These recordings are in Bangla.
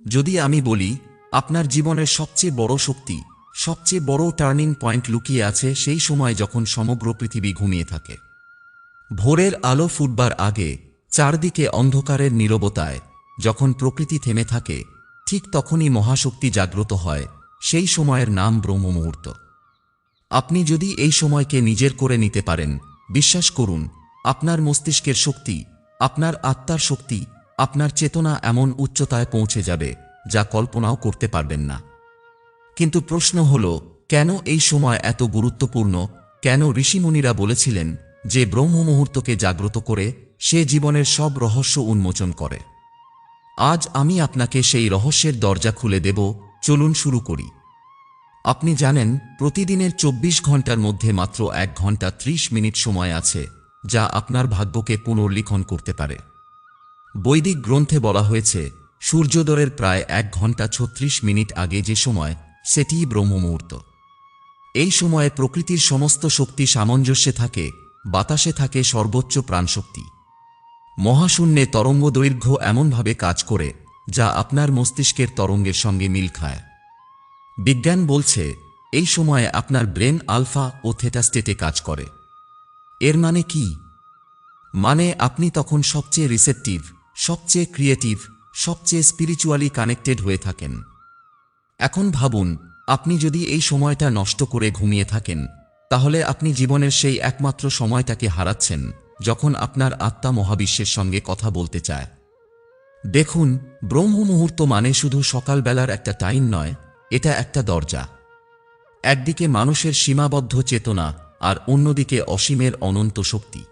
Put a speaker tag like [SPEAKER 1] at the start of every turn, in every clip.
[SPEAKER 1] যদি আমি বলি, আপনার জীবনের সবচেয়ে বড় শক্তি, সবচেয়ে বড় টার্নিং পয়েন্ট লুকিয়ে আছে সেই সময় যখন সমগ্র পৃথিবী ঘুমিয়ে থাকে। ভোরের আলো ফুটবার আগে, চারদিকে অন্ধকারের নীরবতায়, যখন প্রকৃতি থেমে থাকে, ঠিক তখনই মহাশক্তি জাগ্রত হয়, সেই সময়ের নাম ব্রহ্ম মুহূর্ত আপনি যদি এই সময়কে নিজের করে নিতে পারেন, বিশ্বাস করুন, আপনার মস্তিষ্কের শক্তি, আপনার আত্মার শক্তি আপনার চেতনা এমন উচ্চতায় পৌঁছে যাবে যা কল্পনাও করতে পারবেন না। কিন্তু প্রশ্ন হল, কেন এই সময় এত গুরুত্বপূর্ণ? কেন ঋষিমুনিরা বলেছিলেন যে ব্রহ্ম মুহূর্তকে জাগ্রত করে সে জীবনের সব রহস্য উন্মোচন করে? আজ আমি আপনাকে সেই রহস্যের দরজা খুলে দেব, চলুন শুরু করি। আপনি জানেন, প্রতিদিনের চব্বিশ ঘণ্টার মধ্যে মাত্র এক ঘণ্টা ত্রিশ মিনিট সময় আছে, যা আপনার ভাগ্যকে পুনর্লিখন করতে পারে। বৈদিক গ্রন্থে বলা হয়েছে, সূর্যোদয়ের প্রায় এক ঘণ্টা ছত্রিশ মিনিট আগে যে সময়, সেটিই ব্রহ্ম মুহূর্ত এই সময়ে প্রকৃতির সমস্ত শক্তি সামঞ্জস্যে থাকে, বাতাসে থাকে সর্বোচ্চ প্রাণশক্তি। মহাশূন্যে তরঙ্গ দৈর্ঘ্য এমনভাবে কাজ করে, যা আপনার মস্তিষ্কের তরঙ্গের সঙ্গে মিল খায়। বিজ্ঞান বলছে, এই সময়ে আপনার ব্রেন আলফা ও থেটা স্টেটে কাজ করে। এর মানে কি? মানে আপনি তখন সবচেয়ে রিসেপটিভ সবচেয়ে ক্রিয়েটিভ সবচেয়ে স্পিরিচুয়ালি কানেক্টেড হয়ে থাকেন। এখন ভাবুন, আপনি যদি এই সময়টা নষ্ট করে ঘুমিয়ে থাকেন, তাহলে আপনি জীবনের সেই একমাত্র সময়টাকে হারাচ্ছেন, যখন আপনার আত্মা মহাবিশ্বের সঙ্গে কথা বলতে চায়। দেখুন, ব্রহ্ম মুহূর্ত মানে শুধু সকালবেলার একটা টাইম নয়, এটা একটা দরজা। একদিকে মানুষের সীমাবদ্ধ চেতনা, আর অন্যদিকে অসীমের অনন্ত শক্তি।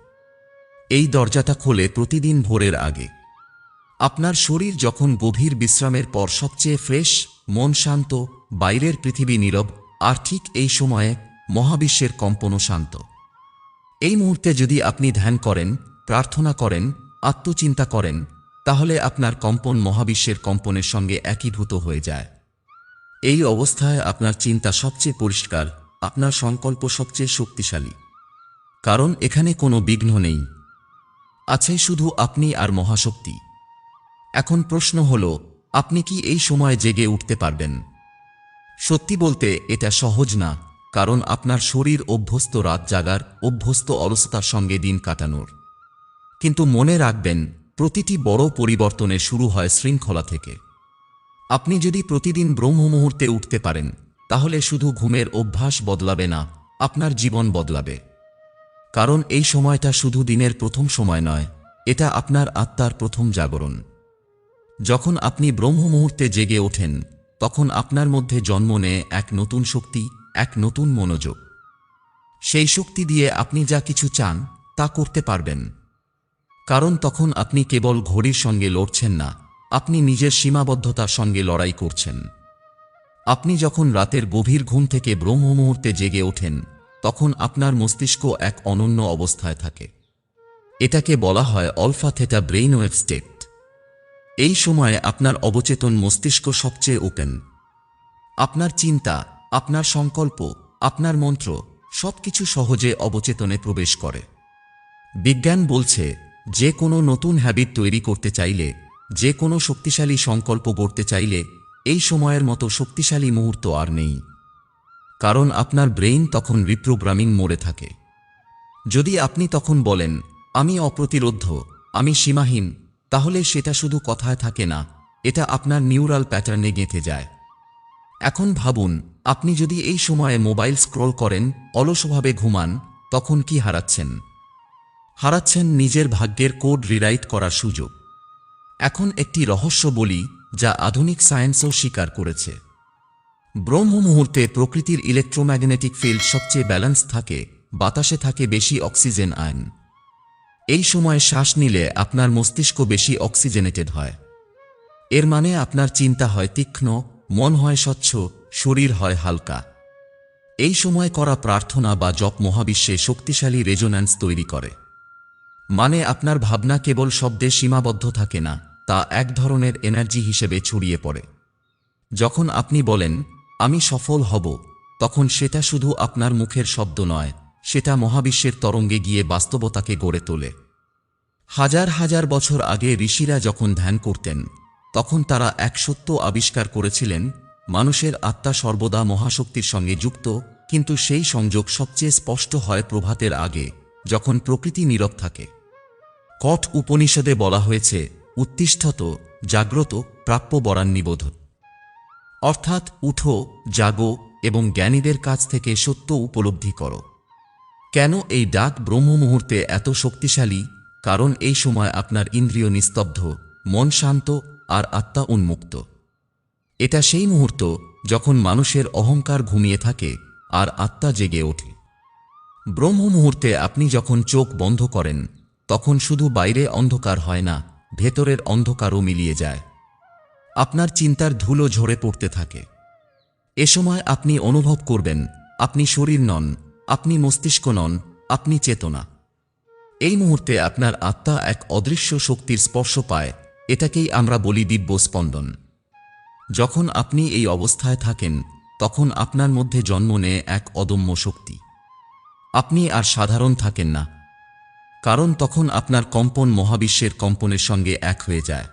[SPEAKER 1] এই দরজাটা খোলে প্রতিদিন ভোরের আগে। আপনার শরীর যখন গভীর বিশ্রামের পর সবচেয়ে ফ্রেশ, মন শান্ত, বাইরের পৃথিবী নীরব, আর ঠিক এই সময়ে মহাবিশ্বের কম্পনও শান্ত। এই মুহূর্তে যদি আপনি ধ্যান করেন, প্রার্থনা করেন, আত্মচিন্তা করেন, তাহলে আপনার কম্পন মহাবিশ্বের কম্পনের সঙ্গে একীভূত হয়ে যায়। এই অবস্থায় আপনার চিন্তা সবচেয়ে পরিষ্কার, আপনার সংকল্প সবচেয়ে শক্তিশালী। কারণ এখানে কোনো বিঘ্ন নেই। আছে শুধু আপনি আর মহাশক্তি। এখন প্রশ্ন হল, আপনি কি এই সময় জেগে উঠতে পারবেন? সত্যি বলতে এটা সহজ না, কারণ আপনার শরীর অভ্যস্ত রাত জাগার, অভ্যস্ত অলসতার সঙ্গে দিন কাটানোর। কিন্তু মনে রাখবেন, প্রতিটি বড় পরিবর্তনে শুরু হয় শৃঙ্খলা থেকে। আপনি যদি প্রতিদিন ব্রহ্ম মুহূর্তে উঠতে পারেন, তাহলে শুধু ঘুমের অভ্যাস বদলাবে না, আপনার জীবন বদলাবে। কারণ এই সময়টা শুধু দিনের প্রথম সময় নয়, এটা আপনার আত্মার প্রথম জাগরণ। যখন আপনি ব্রহ্ম মুহূর্তে জেগে ওঠেন, তখন আপনার মধ্যে জন্ম নেয় এক নতুন শক্তি, এক নতুন মনোযোগ। সেই শক্তি দিয়ে আপনি যা কিছু চান, তা করতে পারবেন। কারণ তখন আপনি কেবল ঘড়ির সঙ্গে লড়ছেন না, আপনি নিজের সীমাবদ্ধতার সঙ্গে লড়াই করছেন। আপনি যখন রাতের গভীর ঘুম থেকে ব্রহ্ম মুহূর্তে জেগে ওঠেন, তখন আপনার মস্তিষ্ক এক অনন্য অবস্থায় থাকে। এটাকে বলা হয় alpha theta brain wave state এই সময়ে আপনার অবচেতন মস্তিষ্ক সবচেয়ে ওপেন। আপনার চিন্তা, আপনার সংকল্প, আপনার মন্ত্র সবকিছু সহজে অবচেতনে প্রবেশ করে। বিজ্ঞান বলছে, যে কোনো নতুন হ্যাবিট তৈরি করতে চাইলে, যে কোনো শক্তিশালী সংকল্প গড়তে চাইলে, এই সময়ের মতো শক্তিশালী মুহূর্ত আর নেই। কারণ আপনার ব্রেইন তখন রিপ্রোগ্রামিং মোড়ে থাকে। যদি আপনি তখন বলেন, আমি অপ্রতিরোধ্য, আমি সীমাহীন তাহলে সেটা শুধু কথায় থাকে না, এটা আপনার নিউরাল প্যাটার্নে গেঁথে যায়। এখন ভাবুন, আপনি যদি এই সময়ে মোবাইল স্ক্রল করেন, অলসভাবে ঘুমান, তখন কি হারাচ্ছেন? হারাচ্ছেন নিজের ভাগ্যের কোড রিরাইট করার সুযোগ। এখন একটি রহস্য বলি, যা আধুনিক সায়েন্সও স্বীকার করেছে। ব্রহ্ম মুহূর্তে প্রকৃতির ইলেকট্রোম্যাগনেটিক ফিল্ড সবচেয়ে ব্যালেন্স থাকে, বাতাসে থাকে বেশি অক্সিজেন আয়ন। এই সময় শ্বাস নিলে আপনার মস্তিষ্ক বেশি অক্সিজেনেটেড হয়। এর মানে আপনার চিন্তা হয় তীক্ষ্ণ, মন হয় স্বচ্ছ, শরীর হয় হালকা। এই সময় করা প্রার্থনা বা জপ মহাবিশ্বে শক্তিশালী রেজোন্যান্স তৈরি করে। মানে আপনার ভাবনা কেবল শব্দে সীমাবদ্ধ থাকে না, তা এক ধরনের এনার্জি হিসেবে ছড়িয়ে পড়ে। যখন আপনি বলেন, আমি সফল হব তখন সেটা শুধু আপনার মুখের শব্দ নয় সেটা মহাবিশ্বের তরঙ্গে গিয়ে বাস্তবতাকে গড়ে তোলে। হাজার হাজার বছর আগে ঋষিরা যখন ধ্যান করতেন, তখন তারা এক সত্য আবিষ্কার করেছিলেন, মানুষের আত্মা সর্বদা মহাশক্তির সঙ্গে যুক্ত, কিন্তু সেই সংযোগ সবচেয়ে স্পষ্ট হয় প্রভাতের আগে, যখন প্রকৃতি নীরব থাকে। কট উপনিষদে বলা হয়েছে, উত্তিষ্ঠত, জাগ্রত, প্রাপ্য বরান্নিবোধ অর্থাৎ উঠো, জাগো এবং জ্ঞানীদের কাছ থেকে সত্য উপলব্ধি করো। কেন এই ডাক ব্রহ্ম মুহূর্তে এত শক্তিশালী? কারণ এই সময় আপনার ইন্দ্রিয় নিস্তব্ধ, মন শান্ত আর আত্মা উন্মুক্ত। এটা সেই মুহূর্ত যখন মানুষের অহংকার ঘুমিয়ে থাকে আর আত্মা জেগে ওঠে। ব্রহ্ম মুহূর্তে আপনি যখন চোখ বন্ধ করেন, তখন শুধু বাইরে অন্ধকার হয় না, ভেতরের অন্ধকারও মিলিয়ে যায়। আপনার চিন্তার ধুলো ঝরে পড়তে থাকে। এ সময় আপনি অনুভব করবেন, আপনি শরীর নন আপনি মস্তিষ্ক নন, আপনি চেতনা। এই মুহূর্তে আপনার আত্মা এক অদৃশ্য শক্তির স্পর্শ পায়, এটাকেই আমরা বলি দিব্য স্পন্দন যখন আপনি এই অবস্থায় থাকেন, তখন আপনার মধ্যে জন্ম নেয় এক অদম্য শক্তি। আপনি আর সাধারণ থাকেন না, কারণ তখন আপনার কম্পন মহাবিশ্বের কম্পনের সঙ্গে এক হয়ে যায়।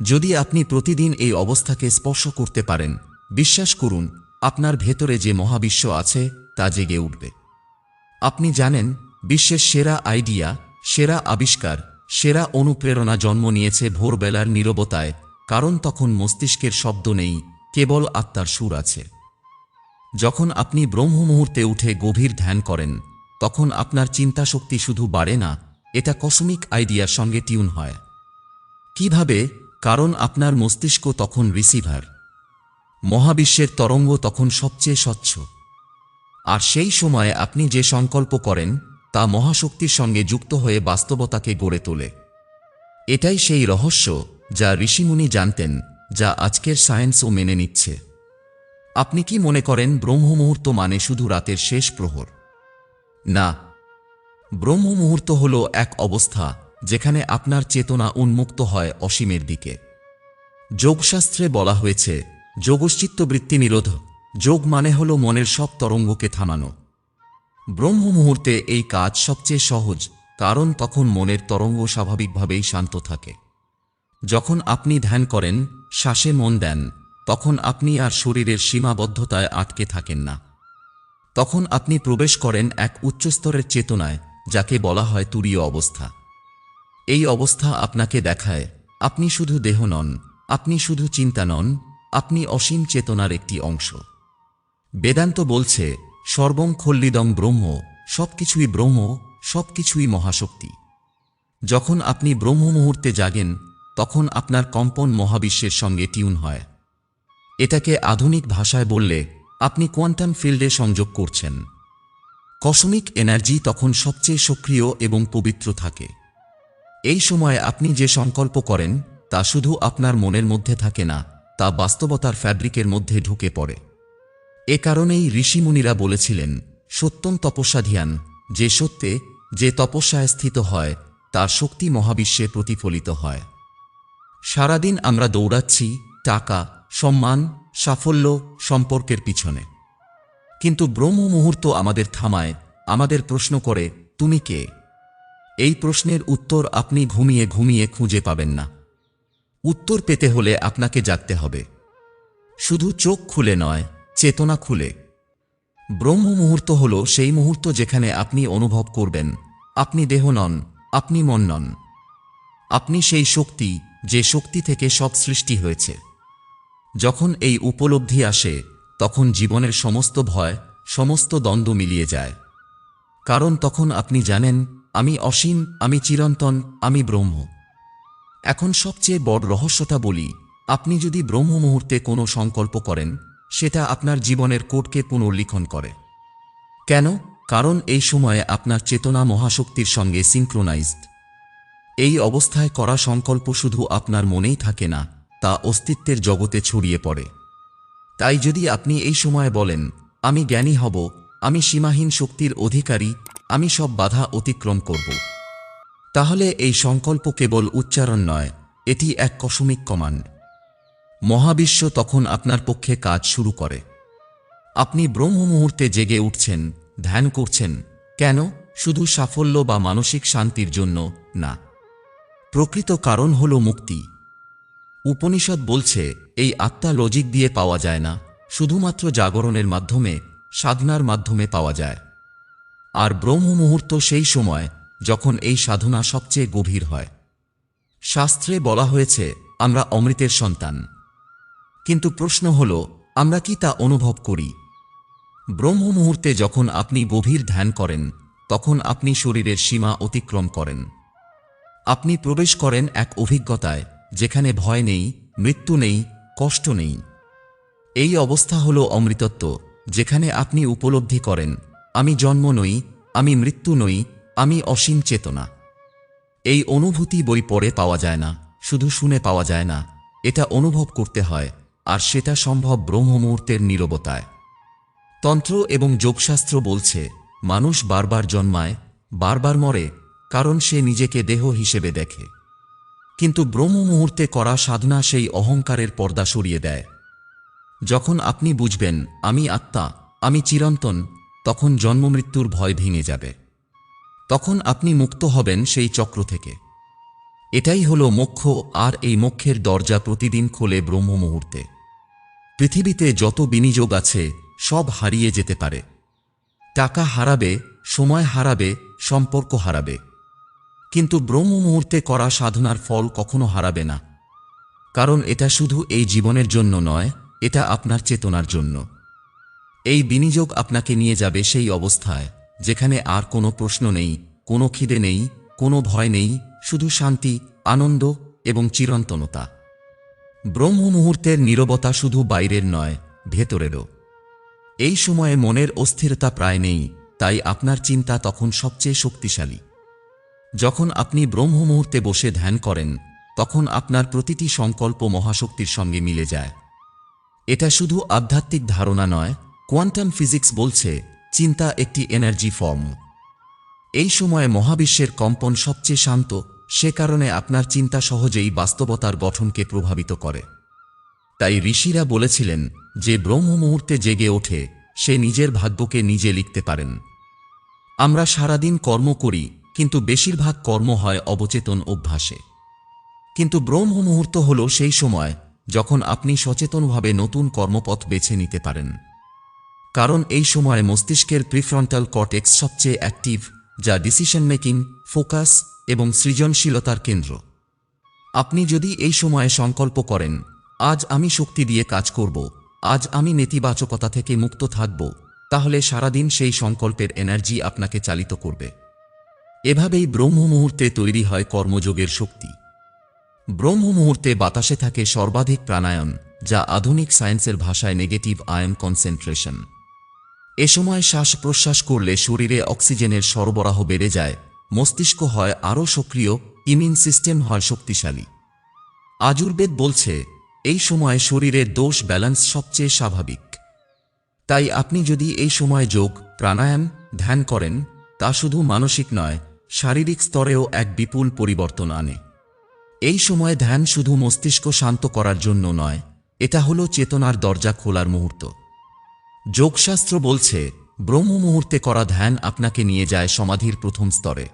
[SPEAKER 1] যদি আপনি প্রতিদিন এই অবস্থাকে স্পর্শ করতে পারেন, বিশ্বাস করুন, আপনার ভেতরে যে মহাবিশ্ব আছে তা জেগে উঠবে। আপনি জানেন, বিশ্বের সেরা আইডিয়া, সেরা আবিষ্কার, সেরা অনুপ্রেরণা জন্ম নিয়েছে ভোরবেলার নীরবতায়, কারণ তখন মস্তিষ্কের শব্দ নেই, কেবল আত্মার সুর আছে। যখন আপনি ব্রহ্ম মুহূর্তে উঠে গভীর ধ্যান করেন, তখন আপনার চিন্তা শক্তি শুধু বাড়ে না, এটা কসমিক আইডিয়ার সঙ্গে টিউন হয়। কীভাবে? কারণ আপনার মস্তিষ্ক তখন রিসিভার। মহাবিশ্বের তরঙ্গ তখন সবচেয়ে স্বচ্ছ। আর সেই সময়ে আপনি যে সংকল্প করেন, তা মহাশক্তির সঙ্গে যুক্ত হয়ে বাস্তবতাকে গড়ে তোলে। এটাই সেই রহস্য যা ঋষিমুনি জানতেন, যা আজকের সায়েন্সও মেনে নিচ্ছে। আপনি কি মনে করেন ব্রহ্ম মুহূর্ত মানে শুধু রাতের শেষ প্রহর? না। ব্রহ্ম মুহূর্ত হল এক অবস্থা যেখানে আপনার চেতনা উন্মুক্ত হয় অসীমের দিকে। যোগশাস্ত্রে বলা হয়েছে যোগশ্চিত্তবৃত্তি নিরোধ যোগ মানে হল মনের সব তরঙ্গকে থামানো। ব্রহ্ম মুহূর্তে এই কাজ সবচেয়ে সহজ, কারণ তখন মনের তরঙ্গ স্বাভাবিকভাবেই শান্ত থাকে। যখন আপনি ধ্যান করেন, শ্বাসে মন দেন, তখন আপনি আর শরীরের সীমাবদ্ধতায় আটকে থাকেন না। তখন আপনি প্রবেশ করেন এক উচ্চস্তরের চেতনায়, যাকে বলা হয় তুরীয় অবস্থা। এই অবস্থা আপনাকে দেখায়, আপনি শুধু দেহ নন, আপনি শুধু চিন্তা নন, আপনি অসীম চেতনার একটি অংশ। বেদান্ত বলছে, সর্বং খল্লিদং ব্রহ্ম, সবকিছুই ব্রহ্ম, সবকিছুই মহাশক্তি। যখন আপনি ব্রহ্ম মুহূর্তে জাগেন, তখন আপনার কম্পন মহাবিশ্বের সঙ্গে টিউন হয়। এটাকে আধুনিক ভাষায় বললে, আপনি কোয়ান্টাম ফিল্ডে সংযোগ করছেন। কসমিক এনার্জি তখন সবচেয়ে সক্রিয় এবং পবিত্র থাকে। এই সময় আপনি যে সংকল্প করেন, তা শুধু আপনার মনের মধ্যে থাকে না, তা বাস্তবতার ফ্যাব্রিকের মধ্যে ঢুকে পড়ে। এ কারণেই ঋষিমুনিরা বলেছিলেন, সত্যম তপস্যা ধ্যান যে সত্যে যে তপস্যায় স্থিত হয়, তার শক্তি মহাবিশ্বে প্রতিফলিত হয়। সারাদিন আমরা দৌড়াচ্ছি টাকা, সম্মান, সাফল্য সম্পর্কের পিছনে। কিন্তু ব্রহ্ম মুহূর্ত আমাদের থামায়, আমাদের প্রশ্ন করে, তুমি কে? এই প্রশ্নের উত্তর আপনি ঘুমিয়ে ঘুমিয়ে খুঁজে পাবেন না। উত্তর পেতে হলে আপনাকে জাগতে হবে। শুধু চোখ খুলে নয় চেতনা খুলে। ব্রহ্ম মুহূর্ত হল সেই মুহূর্ত যেখানে আপনি অনুভব করবেন, আপনি দেহ নন, আপনি মন নন। আপনি সেই শক্তি যে শক্তি থেকে সব সৃষ্টি হয়েছে। যখন এই উপলব্ধি আসে, তখন জীবনের সমস্ত ভয়, সমস্ত দ্বন্দ্ব মিলিয়ে যায়। কারণ তখন আপনি জানেন, আমি অসীম, আমি চিরন্তন, আমি ব্রহ্ম। এখন সবচেয়ে বড় রহস্যটা বলি, আপনি যদি ব্রহ্ম মুহূর্তে কোনো সংকল্প করেন সেটা আপনার জীবনের কোডকে পুনর্লিখন করে। কেন? কারণ এই সময়ে আপনার চেতনা মহাশক্তির সঙ্গে সিঙ্ক্রোনাইজড এই অবস্থায় করা সংকল্প শুধু আপনার মনেই থাকে না, তা অস্তিত্বের জগতে ছড়িয়ে পড়ে। তাই যদি আপনি এই সময় বলেন, আমি জ্ঞানী হব, আমি সীমাহীন শক্তির অধিকারী, আমি সব বাধা অতিক্রম করব। তাহলে এই সংকল্প কেবল উচ্চারণ নয়, এটি এক কসমিক কমান্ড। মহাবিশ্ব তখন আপনার পক্ষে কাজ শুরু করে। আপনি ব্রহ্ম মুহূর্তে জেগে উঠছেন, ধ্যান করছেন। কেন? শুধু সাফল্য বা মানসিক শান্তির জন্য না। প্রকৃত কারণ হল মুক্তি। উপনিষদ বলছে, এই আত্মা লজিক দিয়ে পাওয়া যায় না, শুধুমাত্র জাগরণের মাধ্যমে, সাধনার মাধ্যমে পাওয়া যায়। আর ব্রহ্ম মুহূর্ত সেই সময়, যখন এই সাধনা সবচেয়ে গভীর হয়। শাস্ত্রে বলা হয়েছে, আমরা অমৃতের সন্তান। কিন্তু প্রশ্ন হল, আমরা কি তা অনুভব করি? ব্রহ্ম মুহূর্তে যখন আপনি গভীর ধ্যান করেন, তখন আপনি শরীরের সীমা অতিক্রম করেন। আপনি প্রবেশ করেন এক অভিজ্ঞতায়, যেখানে ভয় নেই, মৃত্যু নেই, কষ্ট নেই। এই অবস্থা হল অমৃতত্ব, যেখানে আপনি উপলব্ধি করেন, আমি জন্ম নই, আমি মৃত্যু নই, আমি অসীম চেতনা। এই অনুভূতি বই পড়ে পাওয়া যায় না, শুধু শুনে পাওয়া যায় না, এটা অনুভব করতে হয় আর সেটা সম্ভব ব্রহ্ম মুহূর্তের নীরবতায়। তন্ত্র এবং যোগশাস্ত্র বলছে, মানুষ বারবার জন্মায়, বারবার মরে, কারণ সে নিজেকে দেহ হিসেবে দেখে। কিন্তু ব্রহ্ম মুহূর্তে করা সাধনা সেই অহংকারের পর্দা সরিয়ে দেয়। যখন আপনি বুঝবেন, আমি আত্মা, আমি চিরন্তন, তখন জন্মমৃত্যুর ভয় ভেঙে যাবে। তখন আপনি মুক্ত হবেন সেই চক্র থেকে। এটাই হলো মোক্ষ, আর এই মোক্ষের দরজা প্রতিদিন খোলে ব্রহ্ম মুহূর্তে পৃথিবীতে যত বিনিয়োগ আছে, সব হারিয়ে যেতে পারে। টাকা হারাবে, সময় হারাবে, সম্পর্ক হারাবে। কিন্তু ব্রহ্ম মুহূর্তে করা সাধনার ফল কখনো হারাবে না। কারণ এটা শুধু এই জীবনের জন্য নয়, এটা আপনার চেতনার জন্য। এই বিনিয়োগ আপনাকে নিয়ে যাবে সেই অবস্থায়, যেখানে আর কোনো প্রশ্ন নেই, কোনো খিদে নেই, কোনো ভয় নেই, শুধু শান্তি, আনন্দ এবং চিরন্তনতা। ব্রহ্ম মুহূর্তের নীরবতা শুধু বাইরের নয়, ভেতরেরও। এই সময়ে মনের অস্থিরতা প্রায় নেই, তাই আপনার চিন্তা তখন সবচেয়ে শক্তিশালী। যখন আপনি ব্রহ্ম মুহূর্তে বসে ধ্যান করেন, তখন আপনার প্রতিটি সংকল্প মহাশক্তির সঙ্গে মিলে যায়। এটা শুধু আধ্যাত্মিক ধারণা নয়, কোয়ান্টাম ফিজিক্স বলছে, চিন্তা একটি এনার্জি ফর্ম। এই সময়ে মহাবিশ্বের কম্পন সবচেয়ে শান্ত সে কারণে আপনার চিন্তা সহজেই বাস্তবতার গঠনকে প্রভাবিত করে। তাই ঋষিরা বলেছিলেন যে ব্রহ্ম মুহূর্তে জেগে ওঠে, সে নিজের ভাগ্যকে নিজে লিখতে পারেন। আমরা সারাদিন কর্ম করি, কিন্তু বেশিরভাগ কর্ম হয় অবচেতন অভ্যাসে। কিন্তু ব্রহ্ম মুহূর্ত হল সেই সময় যখন আপনি সচেতনভাবে নতুন কর্মপথ বেছে নিতে পারেন। কারণ এই সময় মস্তিষ্কের প্রিফ্রন্টাল কর্টেক্স সবচেয়ে অ্যাক্টিভ যা ডিসিশন মেকিং ফোকাস এবং সৃজনশীলতার কেন্দ্র। আপনি যদি এই সময়ে সংকল্প করেন, আজ আমি শক্তি দিয়ে কাজ করব, আজ আমি নেতিবাচকতা থেকে মুক্ত থাকব তাহলে সারাদিন সেই সংকল্পের এনার্জি আপনাকে চালিত করবে। এভাবেই ব্রহ্ম মুহূর্তে তৈরি হয় কর্মযোগের শক্তি। ব্রহ্ম মুহূর্তে বাতাসে থাকে সর্বাধিক প্রাণায়াম, যা আধুনিক সায়েন্সের ভাষায় নেগেটিভ আয়ন কনসেন্ট্রেশন এ সময় শ্বাস প্রশ্বাস করলে শরীরে অক্সিজেনের সরবরাহ বেড়ে যায়, মস্তিষ্ক হয় আরও সক্রিয়, ইমিউন সিস্টেম হয় শক্তিশালী। আজুর্বেদ বলছে, এই সময় শরীরের দোষ ব্যালেন্স সবচেয়ে স্বাভাবিক। তাই আপনি যদি এই সময় যোগ, প্রাণায়াম, ধ্যান করেন, তা শুধু মানসিক নয়, শারীরিক স্তরেও এক বিপুল পরিবর্তন আনে। এই সময় ধ্যান শুধু মস্তিষ্ক শান্ত করার জন্য নয়, এটা হলো চেতনার দরজা খোলার মুহূর্ত। যোগশাস্ত্র বলছে, ব্রহ্ম মুহূর্তে করা ধ্যান আপনাকে নিয়ে যায় সমাধির প্রথম স্তরে।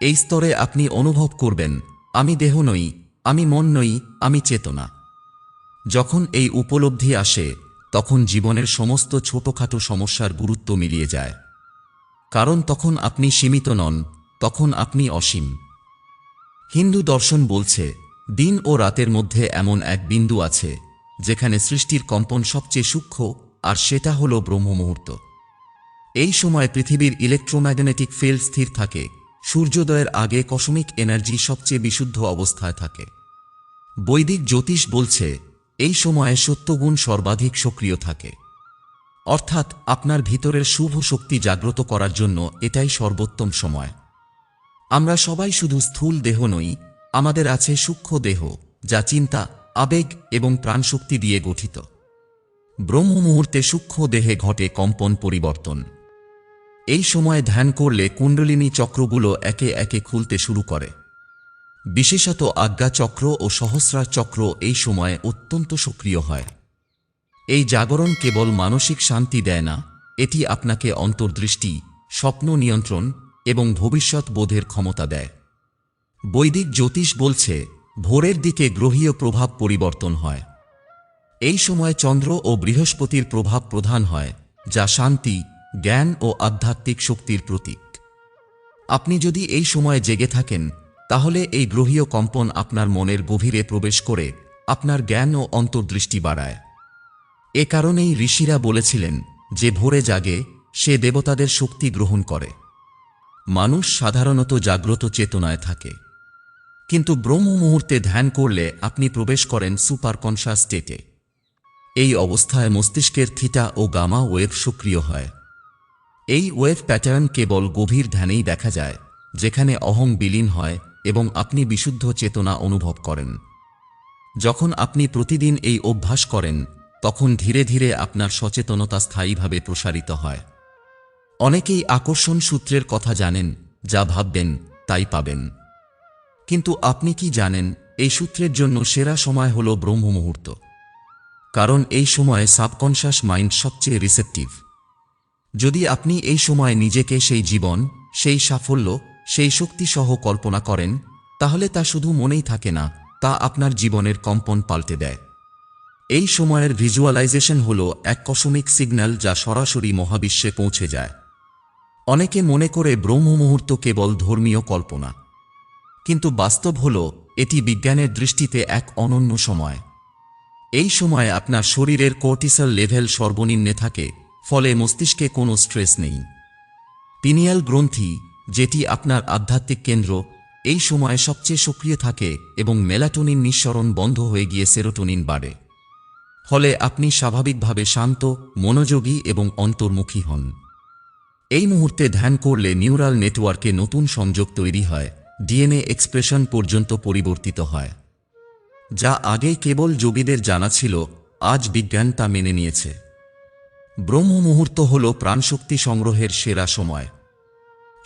[SPEAKER 1] এই স্তরে আপনি অনুভব করবেন, আমি দেহ নই, আমি মন নই, আমি চেতনা। যখন এই উপলব্ধি আসে, তখন জীবনের সমস্ত ছোটখাটো সমস্যার গুরুত্ব মিলিয়ে যায়। কারণ তখন আপনি সীমিত নন, তখন আপনি অসীম। হিন্দু দর্শন বলছে, দিন ও রাতের মধ্যে এমন এক বিন্দু আছে, যেখানে সৃষ্টির কম্পন সবচেয়ে সূক্ষ্ম আর সেটা হল ব্রহ্ম মুহূর্ত এই সময় পৃথিবীর ইলেকট্রোম্যাগনেটিক ফিল্ড স্থির থাকে, সূর্যোদয়ের আগে কসমিক এনার্জি সবচেয়ে বিশুদ্ধ অবস্থায় থাকে। বৈদিক জ্যোতিষ বলছে, এই সময়ে সত্যগুণ সর্বাধিক সক্রিয় থাকে। অর্থাৎ আপনার ভিতরের শুভ শক্তি জাগ্রত করার জন্য এটাই সর্বোত্তম সময়। আমরা সবাই শুধু স্থূল দেহ নই, আমাদের আছে সূক্ষ্ম দেহ, যা চিন্তা, আবেগ এবং প্রাণশক্তি দিয়ে গঠিত। ব্রহ্ম মুহূর্তে সূক্ষ্ম দেহে ঘটে কম্পন পরিবর্তন। এই সময় ধ্যান করলে কুণ্ডলিনী চক্রগুলো একে একে খুলতে শুরু করে। বিশেষত আজ্ঞা চক্র ও সহস্রার চক্র এই সময়ে অত্যন্ত সক্রিয় হয়। এই জাগরণ কেবল মানসিক শান্তি দেয় না, এটি আপনাকে অন্তর্দৃষ্টি, স্বপ্ন নিয়ন্ত্রণ এবং ভবিষ্যৎ বোধের ক্ষমতা দেয়। বৈদিক জ্যোতিষ বলছে, ভোরের দিকে গ্রহীয় প্রভাব পরিবর্তন হয়। এই সময় চন্দ্র ও বৃহস্পতির প্রভাব প্রধান হয়, যা শান্তি, জ্ঞান ও আধ্যাত্মিক শক্তির প্রতীক। আপনি যদি এই সময় জেগে থাকেন, তাহলে এই গ্রহীয় কম্পন আপনার মনের গভীরে প্রবেশ করে আপনার জ্ঞান ও অন্তর্দৃষ্টি বাড়ায়। এ কারণেই ঋষিরা বলেছিলেন যে ভোরে জাগে, সে দেবতাদের শক্তি গ্রহণ করে। মানুষ সাধারণত জাগ্রত চেতনায় থাকে। কিন্তু ব্রহ্ম মুহূর্তে ধ্যান করলে আপনি প্রবেশ করেন সুপার কনশাস স্টেটে। এই অবস্থায় মস্তিষ্কের থিটা ও গামা ওয়েভ সক্রিয় হয়। এই ওয়েভ প্যাটার্ন কেবল গভীর ধ্যানেই দেখা যায়, যেখানে অহং বিলীন হয় এবং আপনি বিশুদ্ধ চেতনা অনুভব করেন। যখন আপনি প্রতিদিন এই অভ্যাস করেন, তখন ধীরে ধীরে আপনার সচেতনতা স্থায়ীভাবে প্রসারিত হয়। অনেকেই আকর্ষণ সূত্রের কথা জানেন, যা ভাববেন, তাই পাবেন। কিন্তু আপনি কি জানেন, এই সূত্রের জন্য সেরা সময় হল ব্রহ্ম মুহূর্ত কারণ এই সময়ে সাবকনশাস মাইন্ড সবচেয়ে রিসেপটিভ যদি আপনি এই সময় নিজেকে সেই জীবন, সেই সাফল্য, সেই শক্তি সহ কল্পনা করেন, তাহলে তা শুধু মনেই থাকে না, তা আপনার জীবনের কম্পন পাল্টে দেয়। এই সময়ের ভিজুয়ালাইজেশন হল এক কসমিক সিগন্যাল যা সরাসরি মহাবিশ্বে পৌঁছে যায়। অনেকে মনে করে ব্রহ্ম মুহূর্ত কেবল ধর্মীয় কল্পনা। কিন্তু বাস্তব হল, এটি বিজ্ঞানের দৃষ্টিতে এক অনন্য সময়। এই সময় আপনার শরীরের কোর্টিসল লেভেল সর্বনিম্নে থাকে, ফলে মস্তিষ্কে কোনো স্ট্রেস নেই। পিনিয়াল গ্রন্থি, যেটি আপনার আধ্যাত্মিক কেন্দ্র, এই সময়ে সবচেয়ে সক্রিয় থাকে এবং মেলাটোনিন নিঃসরণ বন্ধ হয়ে গিয়ে সেরোটোনিন বাড়ে। ফলে আপনি স্বাভাবিকভাবে শান্ত, মনোযোগী এবং অন্তর্মুখী হন। এই মুহূর্তে ধ্যান করলে নিউরাল নেটওয়ার্কে নতুন সংযোগ তৈরি হয়, ডিএনএ এক্সপ্রেশন পর্যন্ত পরিবর্তিত হয়। যা আগে কেবল যোগীদের জানা ছিল, আজ বিজ্ঞান তা মেনে নিয়েছে। ব্রহ্ম মুহূর্ত হল প্রাণশক্তি সংগ্রহের সেরা সময়।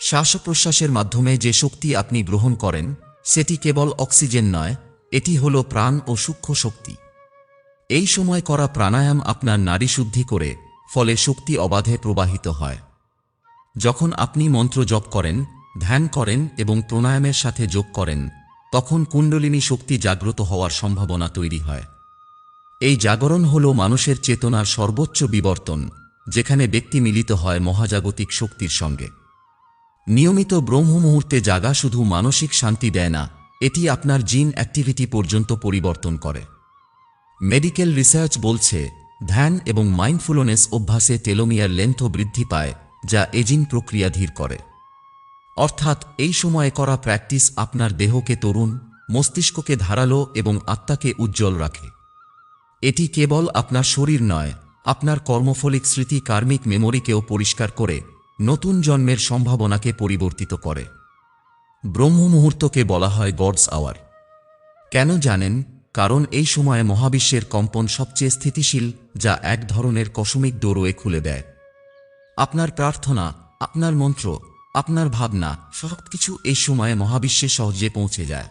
[SPEAKER 1] শ্বাস প্রশ্বাসের মাধ্যমে যে শক্তি আপনি গ্রহণ করেন, সেটি কেবল অক্সিজেন নয়, এটি হল প্রাণ ও সূক্ষ্ম শক্তি। এই সময় করা প্রাণায়াম আপনার নারী শুদ্ধি করে, ফলে শক্তি অবাধে প্রবাহিত হয়। যখন আপনি মন্ত্র জপ করেন, ধ্যান করেন এবং প্রাণায়ামের সাথে যোগ করেন তখন কুণ্ডলিনী শক্তি জাগ্রত হওয়ার সম্ভাবনা তৈরি হয়। এই জাগরণ হল মানুষের চেতনার সর্বোচ্চ বিবর্তন, যেখানে ব্যক্তি মিলিত হয় মহাজাগতিক শক্তির সঙ্গে। নিয়মিত ব্রহ্ম মুহূর্তে জাগা শুধু মানসিক শান্তি দেয় না, এটি আপনার জিন অ্যাক্টিভিটি পর্যন্ত পরিবর্তন করে। মেডিকেল রিসার্চ বলছে, ধ্যান এবং মাইন্ডফুলনেস অভ্যাসে টেলোমিয়ার লেন্থও বৃদ্ধি পায়, যা এজিং প্রক্রিয়া ধীর করে। অর্থাৎ এই সময়ে করা প্র্যাকটিস আপনার দেহকে তরুণ, মস্তিষ্ককে ধারালো এবং আত্মাকে উজ্জ্বল রাখে। এটি কেবল আপনার শরীর নয়, আপনার কর্মফলিক স্মৃতি কার্মিক মেমোরিকেও পরিষ্কার করে, নতুন জন্মের সম্ভাবনাকে পরিবর্তিত করে। ব্রহ্ম মুহূর্তকে বলা হয় গডস আওয়ার। কেন জানেন? কারণ এই সময়ে মহাবিশ্বের কম্পন সবচেয়ে স্থিতিশীল, যা এক ধরনের কসমিক ডোরোয়ে খুলে দেয়। আপনার প্রার্থনা, আপনার মন্ত্র আপনার ভাবনা সব কিছু এই সময়ে মহাবিশ্বে সহজে পৌঁছে যায়।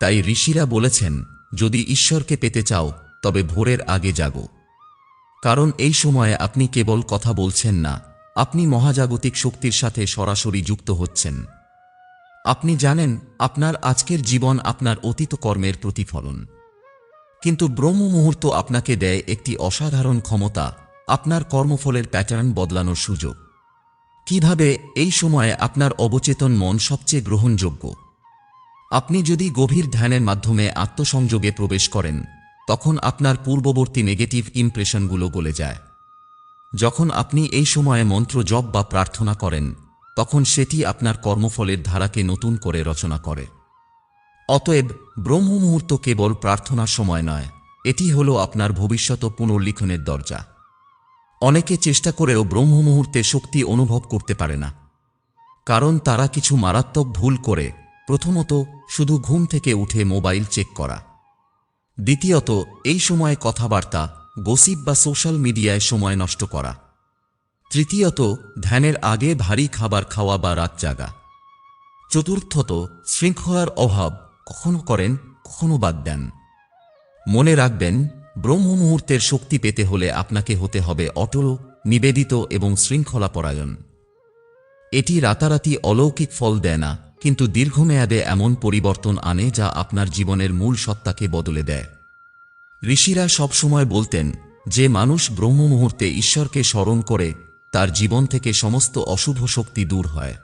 [SPEAKER 1] তাই ঋষিরা বলেছেন, যদি ঈশ্বরকে পেতে চাও, তবে ভোরের আগে জাগো। কারণ এই সময়ে আপনি কেবল কথা বলছেন না, আপনি মহাজাগতিক শক্তির সাথে সরাসরি যুক্ত হচ্ছেন। আপনি জানেন, আপনার আজকের জীবন আপনার অতীত কর্মের প্রতিফলন। কিন্তু ব্রহ্ম মুহূর্ত আপনাকে দেয় একটি অসাধারণ ক্ষমতা, আপনার কর্মফলের প্যাটার্ন বদলানোর সুযোগ। কীভাবে এই সময়ে আপনার অবচেতন মন সবচেয়ে গ্রহণযোগ্য? আপনি যদি গভীর ধ্যানের মাধ্যমে আত্মসংযোগে প্রবেশ করেন, তখন আপনার পূর্ববর্তী নেগেটিভ ইমপ্রেশনগুলো গলে যায়। যখন আপনি এই সময়ে মন্ত্র জপ বা প্রার্থনা করেন, তখন সেটি আপনার কর্মফলের ধারাকে নতুন করে রচনা করে। অতএব ব্রহ্ম মুহূর্ত কেবল প্রার্থনার সময় নয়, এটি হল আপনার ভবিষ্যৎ পুনর্লিখনের দরজা। অনেকে চেষ্টা করেও ব্রহ্ম মুহূর্তে শক্তি অনুভব করতে পারে না। কারণ তারা কিছু মারাত্মক ভুল করে, প্রথমত শুধু ঘুম থেকে উঠে মোবাইল চেক করা। দ্বিতীয়ত, এই সময়ে কথাবার্তা, গসিপ বা সোশ্যাল মিডিয়ায় সময় নষ্ট করা। তৃতীয়ত, ধ্যানের আগে ভারী খাবার খাওয়া বা রাত জাগা। চতুর্থত, শৃঙ্খলার অভাব কখনো করেন, কখনো বাদ দেন। মনে রাখবেন ব্রহ্ম মুহূর্তের শক্তি পেতে হলে আপনাকে হতে হবে অটল, নিবেদিত এবং শৃঙ্খলা পরায়ণ এটি রাতারাতি অলৌকিক ফল দেয় না, কিন্তু দীর্ঘমেয়াদে এমন পরিবর্তন আনে যা আপনার জীবনের মূল সত্তাকে বদলে দেয়। ঋষিরা সবসময় বলতেন, যে মানুষ ব্রহ্ম মুহূর্তে ঈশ্বরকে স্মরণ করে, তার জীবন থেকে সমস্ত অশুভ শক্তি দূর হয়।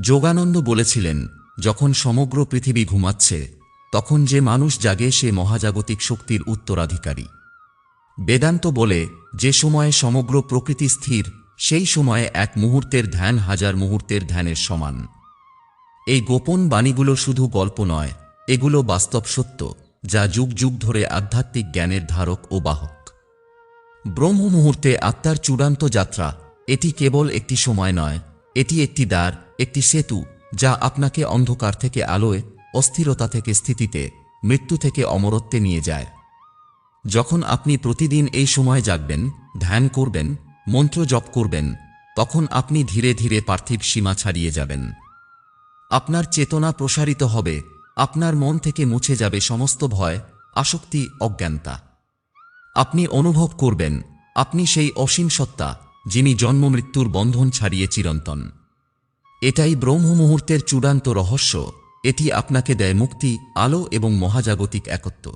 [SPEAKER 1] যোগানন্দ বলেছিলেন, যখন সমগ্র পৃথিবী ঘুমাচ্ছে তখন যে মানুষ জাগে সে মহাজাগতিক শক্তির উত্তরাধিকারী। বেদান্ত বলে, যে সময়ে সমগ্র প্রকৃতি স্থির, সেই সময়ে এক মুহূর্তের ধ্যান হাজার মুহূর্তের ধ্যানের সমান। এই গোপন বাণীগুলো শুধু গল্প নয়, এগুলো বাস্তব সত্য, যা যুগ যুগ ধরে আধ্যাত্মিক জ্ঞানের ধারক ও বাহক। ব্রহ্ম মুহূর্তে আত্মার চূড়ান্ত যাত্রা, এটি কেবল একটি সময় নয়, এটি একটি দ্বার, একটি সেতু, যা আপনাকে অন্ধকার থেকে আলোয় অস্থিরতা থেকে স্থিতিতে, মৃত্যু থেকে অমরত্বে নিয়ে যায়। যখন আপনি প্রতিদিন এই সময় জাগবেন, ধ্যান করবেন, মন্ত্র জপ করবেন, তখন আপনি ধীরে ধীরে পার্থিব সীমা ছাড়িয়ে যাবেন। আপনার চেতনা প্রসারিত হবে, আপনার মন থেকে মুছে যাবে সমস্ত ভয়, আসক্তি, অজ্ঞানতা। আপনি অনুভব করবেন, আপনি সেই অসীম সত্তা, যিনি জন্ম মৃত্যুর বন্ধন ছাড়িয়ে চিরন্তন। এটাই ব্রহ্ম মুহূর্তের চূড়ান্ত রহস্য। এটি আপনাকে দেয় মুক্তি আলো এবং মহাজাগতিক একত্ব।